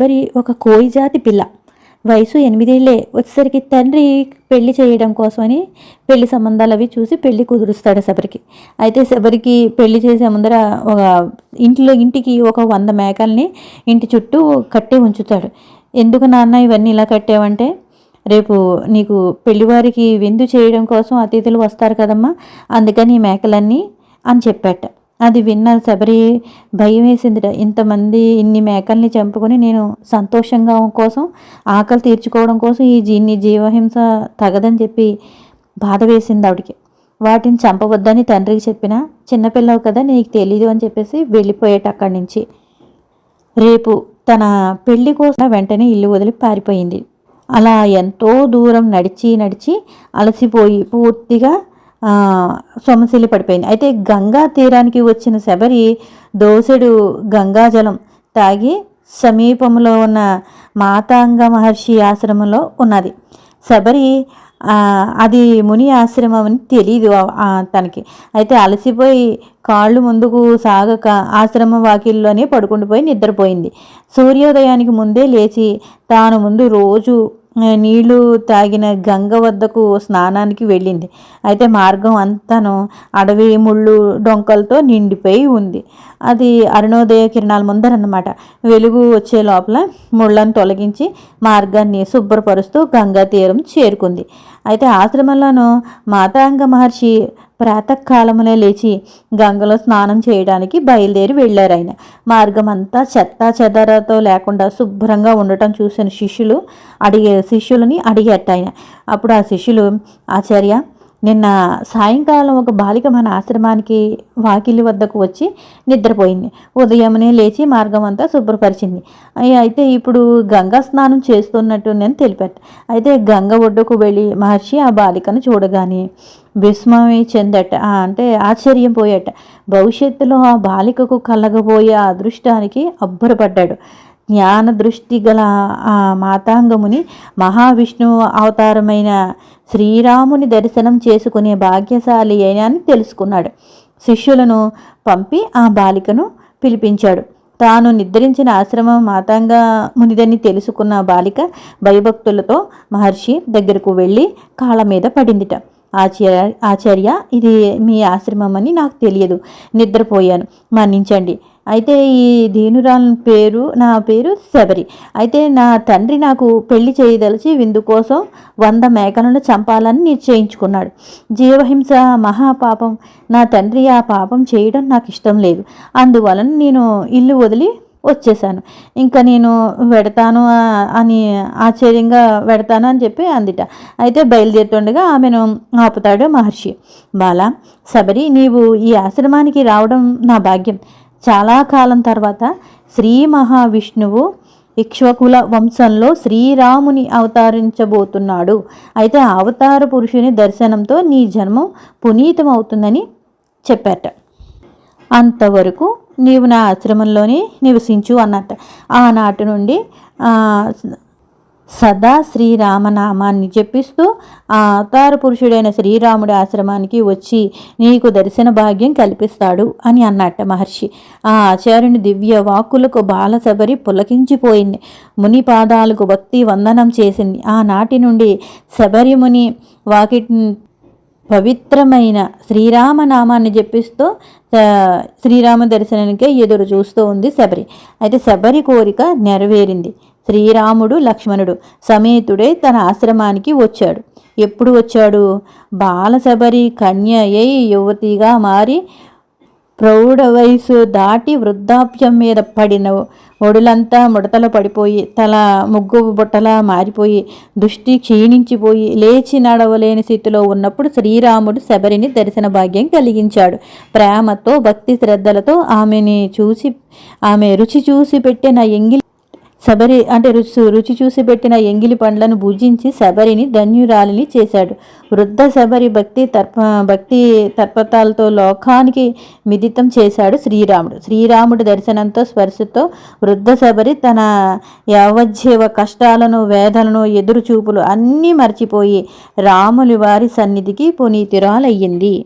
మరి ఒక కోయి జాతి పిల్ల. వయసు ఎనిమిదేళ్ళే వచ్చేసరికి తండ్రి పెళ్ళి చేయడం కోసమని పెళ్ళి సంబంధాలు అవి చూసి పెళ్ళి కుదురుస్తాడు శబరికి. అయితే శబరికి పెళ్ళి చేసే ముందర ఒక ఇంట్లో ఇంటికి ఒక వంద మేకల్ని ఇంటి చుట్టూ కట్టి ఉంచుతాడు. ఎందుకు నాన్న ఇవన్నీ ఇలా కట్టావంటే? రేపు నీకు పెళ్ళివారికి విందు చేయడం కోసం అతిథులు వస్తారు కదమ్మా. అందుకని ఈ మేకలన్నీ అని చెప్పాట. అది విన్న శబరి భయం వేసిందిట. ఇంతమంది ఇన్ని మేకల్ని చంపుకొని నేను సంతోషంగా కోసం ఆకలి తీర్చుకోవడం కోసం ఈ జీన్ని జీవహింస తగదని చెప్పి బాధ వేసింది ఆవిడికి. వాటిని చంపవద్దని తండ్రికి చెప్పిన చిన్నపిల్లవు కదా నీకు తెలీదు అని చెప్పేసి వెళ్ళిపోయేట అక్కడి నుంచి. రేపు తన పెళ్ళి కోసం వెంటనే ఇల్లు వదిలి పారిపోయింది. అలా ఎంతో దూరం నడిచి నడిచి అలసిపోయి పూర్తిగా సొమశీలి పడిపోయింది. అయితే గంగా తీరానికి వచ్చిన శబరి దోసెడు గంగాజలం తాగి సమీపంలో ఉన్న మాతాంగ మహర్షి ఆశ్రమంలో ఉన్నది. శబరి అది ముని ఆశ్రమం అని తెలియదు తనకి. అయితే అలసిపోయి కాళ్ళు ముందుకు సాగక ఆశ్రమ వాకిల్లోనే పడుకుండిపోయి నిద్రపోయింది. సూర్యోదయానికి ముందే లేచి తాను ముందు రోజు నీళ్ళు తాగిన గంగ వద్దకు స్నానానికి వెళ్ళింది. అయితే మార్గం అంతాను అడవి ముళ్ళు డొంకలతో నిండిపోయి ఉంది. అది అరుణోదయ కిరణాల ముందరన్నమాట వెలుగు వచ్చే లోపల ముళ్ళను తొలగించి మార్గాన్ని శుభ్రపరుస్తూ గంగా తీరం చేరుకుంది. అయితే ఆశ్రమంలోనూ మాతాంగ మహర్షి ప్రాతకాలమునే లేచి గంగలో స్నానం చేయడానికి బయలుదేరి వెళ్ళారు ఆయన. మార్గం అంతా చెత్త చెదరతో లేకుండా శుభ్రంగా ఉండటం చూసిన శిష్యులు అడిగే శిష్యులని అడిగేట ఆయన. అప్పుడు ఆ శిష్యులు ఆచార్య నిన్న సాయంకాలం ఒక బాలిక మన ఆశ్రమానికి వాకిలి వద్దకు వచ్చి నిద్రపోయింది. ఉదయమునే లేచి మార్గం అంతా శుభ్రపరిచింది అయితే ఇప్పుడు గంగా స్నానం చేస్తున్నట్టు నేను తెలిపాను. అయితే గంగ ఒడ్డుకు వెళ్ళి మహర్షి ఆ బాలికను చూడగానే విస్మమే చెందట. అంటే ఆశ్చర్యం పోయట. భవిష్యత్తులో ఆ బాలికకు కలగబోయే అదృష్టానికి అబ్బురపడ్డాడు. జ్ఞాన దృష్టి గల ఆ మాతాంగముని మహావిష్ణువు అవతారమైన శ్రీరాముని దర్శనం చేసుకునే భాగ్యశాలి అని తెలుసుకున్నాడు. శిష్యులను పంపి ఆ బాలికను పిలిపించాడు. తాను నిద్రించిన ఆశ్రమం మాతాంగా మునిదని తెలుసుకున్న బాలిక భయభక్తులతో మహర్షి దగ్గరకు వెళ్ళి కాళ్ళ మీద పడిందిట. ఆచార్య ఆచార్య ఇది మీ ఆశ్రమం అని నాకు తెలియదు. నిద్రపోయాను. మన్నించండి. అయితే ఈ దీనురాల పేరు నా పేరు శబరి. అయితే నా తండ్రి నాకు పెళ్ళి చేయదలిచి విందు కోసం వంద మేకలను చంపాలని నిశ్చయించుకున్నాడు. జీవహింస మహాపాపం. నా తండ్రి ఆ పాపం చేయడం నాకు ఇష్టం లేదు. అందువలన నేను ఇల్లు వదిలి వచ్చేసాను ఇంకా నేను వెడతాను అని ఆశ్చర్యంగా వెడతాను అని చెప్పి అందిట. అయితే బయలుదేరుతుండగా ఆమెను ఆపుతాడు మహర్షి. బాల శబరి నీవు ఈ ఆశ్రమానికి రావడం నా భాగ్యం. చాలా కాలం తర్వాత శ్రీ మహావిష్ణువు ఇక్ష్వకుల వంశంలో శ్రీరాముని అవతరించబోతున్నాడు. అయితే అవతార పురుషుని దర్శనంతో నీ జన్మం పునీతం అవుతుందని చెప్పాట అంతవరకు నీవు నా ఆశ్రమంలోనే నివసించు అన్నట్ట. ఆనాటి నుండి సదా శ్రీరామనామాన్ని జపిస్తూ ఆ అవతార పురుషుడైన శ్రీరాముడి ఆశ్రమానికి వచ్చి నీకు దర్శన భాగ్యం కల్పిస్తాడు అని అన్నట్ట మహర్షి. ఆ ఆచార్యుని దివ్య వాక్కులకు బాలసబరి పులకించిపోయింది. ముని పాదాలకు భక్తి వందనం చేసింది. ఆనాటి నుండి శబరిముని వాకి పవిత్రమైన శ్రీరామనామాన్ని జపిస్తూ శ్రీరామ దర్శనానికే ఎదురు చూస్తూ ఉంది శబరి. అయితే శబరి కోరిక నెరవేరింది. శ్రీరాముడు లక్ష్మణుడు సమేతుడే తన ఆశ్రమానికి వచ్చాడు. ఎప్పుడు వచ్చాడు? బాలశబరి కన్య అయి యువతిగా మారి ప్రౌఢ వయసు దాటి వృద్ధాప్యం మీద పడిన ఒడులంతా ముడతలు పడిపోయి తల ముగ్గు బుట్టలా మారిపోయి దృష్టి క్షీణించిపోయి లేచి నడవలేని స్థితిలో ఉన్నప్పుడు శ్రీరాముడు శబరిని దర్శన భాగ్యం కలిగించాడు. ప్రేమతో భక్తి శ్రద్ధలతో ఆమెని చూసి ఆమె రుచి చూసి పెట్టిన ఎంగిలి శబరి అంటే రుచి రుచి చూసి పెట్టిన ఎంగిలి పండ్లను భుజించి శబరిని ధన్యురాలిని చేశాడు. వృద్ధ శబరి భక్తి తర్ప భక్తి తర్పతాలతో లోకానికి మిదితం చేశాడు శ్రీరాముడు. శ్రీరాముడి దర్శనంతో స్పర్శతో వృద్ధ శబరి తన యావజ్జీవ కష్టాలను వేదనను ఎదురుచూపులు అన్నీ మర్చిపోయి రాములి వారి సన్నిధికి పునీతిరాలయ్యింది.